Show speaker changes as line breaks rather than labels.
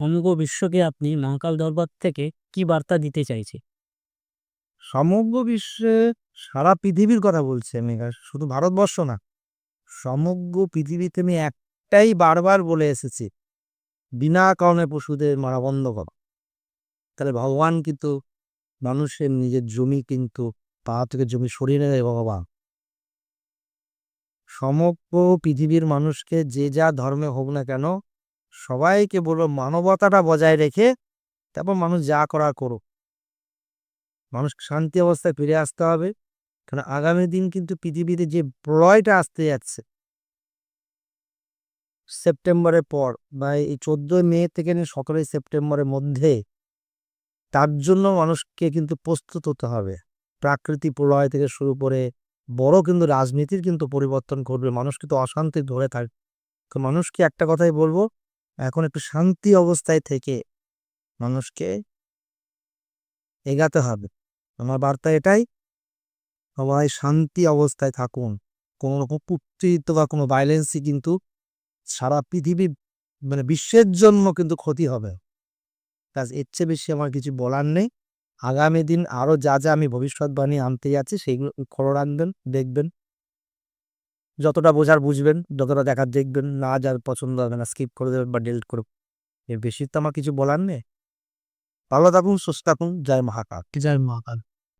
সমগ্র বিশ্বকে আপনি মহাকাল দরবার থেকে কি বার্তা দিতে চাইছে
সমগ্র বিশ্বে সারা পৃথিবীর কথা বলছি আমি শুধু ভারতবর্ষ না। সমগ্র পৃথিবীতে আমি একটাই বারবার বলে এসেছি, বিনা কারণে পশুদের মারা বন্ধ করো। তাহলে ভগবান কিন্তু মানুষের নিজের জমি কিন্তু পা থেকে জমি সরিয়ে নেয় ভগবান। সমগ্র পৃথিবীর মানুষকে যে যা ধর্মে হোক না কেন সবাইকে বলব মানবতাটা বজায় রেখে তারপর মানুষ যা করার করুক। মানুষ শান্তি অবস্থায় ফিরে আসতে হবে। কারণ আগামী দিন কিন্তু পৃথিবীতে যে প্রলয়টা আসতে যাচ্ছে, সেপ্টেম্বরের পর বা এই চোদ্দই মে থেকে নিয়ে সতেরোই সেপ্টেম্বরের মধ্যে তার জন্য মানুষকে কিন্তু প্রস্তুত হতে হবে। প্রাকৃতিক প্রলয় থেকে শুরু করে বড় কিন্তু রাজনীতির কিন্তু পরিবর্তন করবে মানুষ কিন্তু অশান্তি ধরে থাকে তো মানুষকে একটা কথাই বলব এখন একটু শান্তি অবস্থায় থেকে মানুষকে এগাতে হবে। আমার বার্তা এটাই, সবাই শান্তি অবস্থায় থাকুন। কোনো রকম উত্তেজিত বা কোনো ভাইলেন্সই কিন্তু সারা পৃথিবী মানে বিশ্বের জন্য কিন্তু ক্ষতি হবে। কাজ এর চেয়ে বেশি আমার কিছু বলার নেই। আগামী দিন আরও যা যা আমি ভবিষ্যৎবাণী আনতে যাচ্ছি সেইগুলো খবর আনবেন, দেখবেন। যতটা বোঝার বুঝবেন, যতটা দেখার দেখবেন, না যার পছন্দ হবে না স্কিপ করে দেবেন বা ডিলিট করে এর বেশি তো আমার কিছু বলার নেই। ভালো থাকুন, সুস্থ থাকুন, জয় মহাকাল।
জয় মহাকাল।